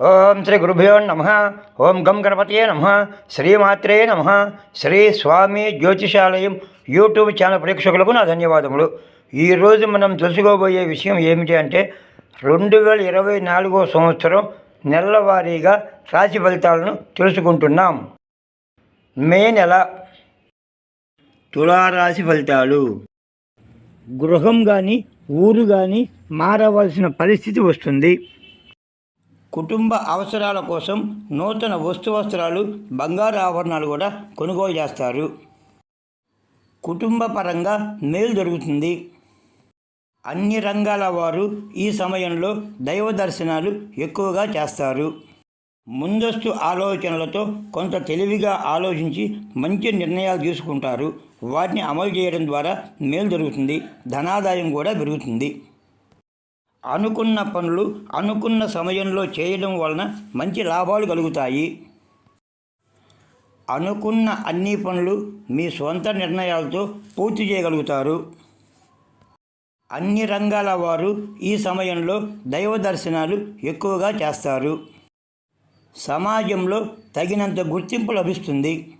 ఓం శ్రీ గురుభ్యో నమ. ఓం గం గణపతియే నమ. శ్రీమాత్రే నమ. శ్రీ స్వామి జ్యోతిషాలయం యూట్యూబ్ ఛానల్ ప్రేక్షకులకు నా ధన్యవాదములు. ఈరోజు మనం తెలుసుకోబోయే విషయం ఏమిటి అంటే రెండు వేల ఇరవై నాలుగో సంవత్సరం నెలవారీగా రాశి ఫలితాలను తెలుసుకుంటున్నాం. మే నెల. తులారాశి ఫలితాలు. గృహం కానీ ఊరు కానీ మారవలసిన పరిస్థితి వస్తుంది. కుటుంబ అవసరాల కోసం నూతన వస్తు వస్త్రాలు బంగారు ఆభరణాలు కూడా కొనుగోలు చేస్తారు. కుటుంబ పరంగా మేలు జరుగుతుంది. అన్ని రంగాల వారు ఈ సమయంలో దైవ దర్శనాలు ఎక్కువగా చేస్తారు. ముందస్తు ఆలోచనలతో కొంత తెలివిగా ఆలోచించి మంచి నిర్ణయాలు తీసుకుంటారు. వాటిని అమలు చేయడం ద్వారా మేలు జరుగుతుంది. ధనాదాయం కూడా పెరుగుతుంది. అనుకున్న పనులు అనుకున్న సమయంలో చేయడం వలన మంచి లాభాలు కలుగుతాయి. అనుకున్న అన్ని పనులు మీ సొంత నిర్ణయాలతో పూర్తి చేయగలుగుతారు. అన్ని రంగాల వారు ఈ సమయంలో దైవ దర్శనాలు ఎక్కువగా చేస్తారు. సమాజంలో తగినంత గుర్తింపు లభిస్తుంది.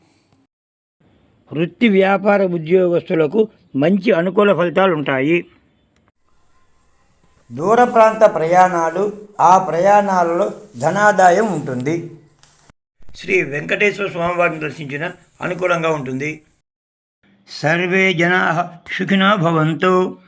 వృత్తి వ్యాపార ఉద్యోగస్తులకు మంచి అనుకూల ఫలితాలు ఉంటాయి దూర ప్రాంత ప్రయాణాలు ఆ ప్రయాణాలలో ధనాదాయం ఉంటుంది. శ్రీ వెంకటేశ్వర స్వామివారిని దర్శించిన అనుకూలంగా ఉంటుంది. సర్వే జనా సుఖినో భవంతు.